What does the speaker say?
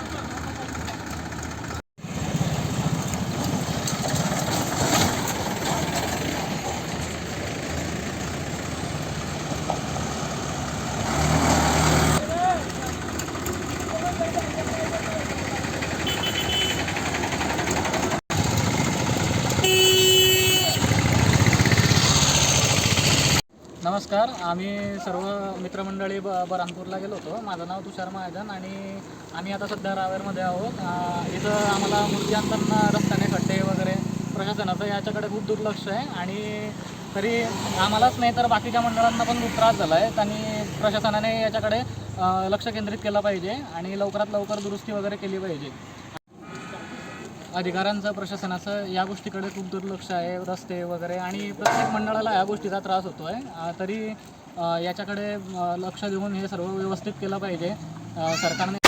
Thank you. नमस्कार आम्ही सर्व मित्रमंडळी ब बरामपूरला गेलो होतो. माझं नाव तुषार महाजन आणि आम्ही आता सध्या रावेरमध्ये आहोत. इथं आम्हाला मूर्ती आणताना रस्त्याने खड्डे वगैरे प्रशासनाचं याच्याकडे खूप दुर्लक्ष आहे आणि तरी आम्हालाच नाही तर बाकीच्या मंडळांना पण खूप त्रास झाला आहे आणि प्रशासनाने याच्याकडे लक्ष केंद्रित केलं पाहिजे आणि लवकरात लवकर दुरुस्ती वगैरे केली पाहिजे. अधिकाऱ्यांचं प्रशासनाचं या गोष्टीकडे खूप दुर्लक्ष आहे रस्ते वगैरे. आणि प्रत्येक मंडळाला या गोष्टीचा त्रास होतो आहे तरी याच्याकडे लक्ष देऊन हे सर्व व्यवस्थित केलं पाहिजे. सरकारने